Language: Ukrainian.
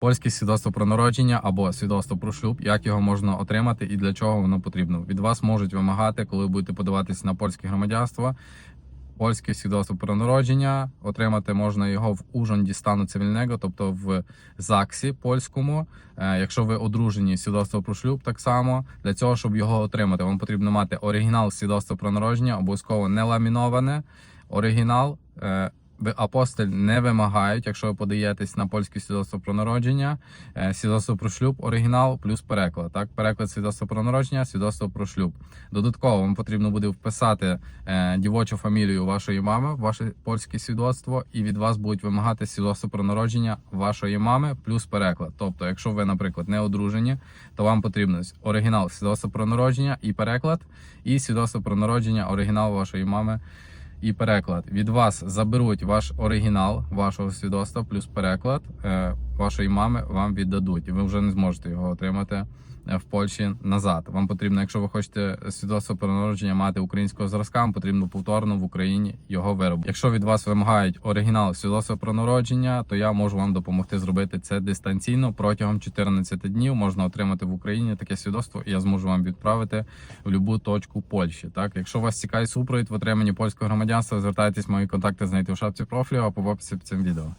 Польське свідоцтво про народження або свідоцтво про шлюб, як його можна отримати і для чого воно потрібно. Від вас можуть вимагати, коли будете подаватися на польське громадянство. Польське свідоцтво про народження отримати можна його в ужонді стану цивільного, тобто в ЗАГСі польському. Е, Якщо ви одружені, свідоцтво про шлюб так само. Для цього, щоб його отримати, вам потрібно мати оригінал свідоцтва про народження, обов'язково не ламіноване. Оригінал ви апостиль не вимагають, якщо ви подаєтесь на польське свідоцтво про народження, е, свідоцтво про шлюб, оригінал плюс переклад. Так, переклад свідоцтва про народження, свідоцтво про шлюб. Додатково вам потрібно буде вписати е, дівочу фамілію вашої мами, ваше польське свідоцтво, і від вас будуть вимагати свідоцтво про народження вашої мами плюс переклад. Тобто, якщо ви, наприклад, не одружені, то вам потрібно оригінал свідоцтва про народження і переклад, і свідоцтво про народження оригінал вашої мами і переклад. Від вас заберуть ваш оригінал вашого свідоцтва плюс переклад е, вашої мами вам віддадуть, і ви вже не зможете його отримати е, в Польщі назад. Вам потрібно, якщо ви хочете свідоцтво про народження мати українського зразка, вам потрібно повторно в Україні його виробити. Якщо від вас вимагають оригінал свідоцтва про народження, то я можу вам допомогти зробити це дистанційно протягом 14 днів. Можна отримати в Україні таке свідоцтво, і я зможу вам відправити в будь-яку точку Польщі. Так, якщо вас цікавить супровід в отриманні польського громадянства, звертайтесь, мої контакти знайти в шапці профілю або в описі під цим відео.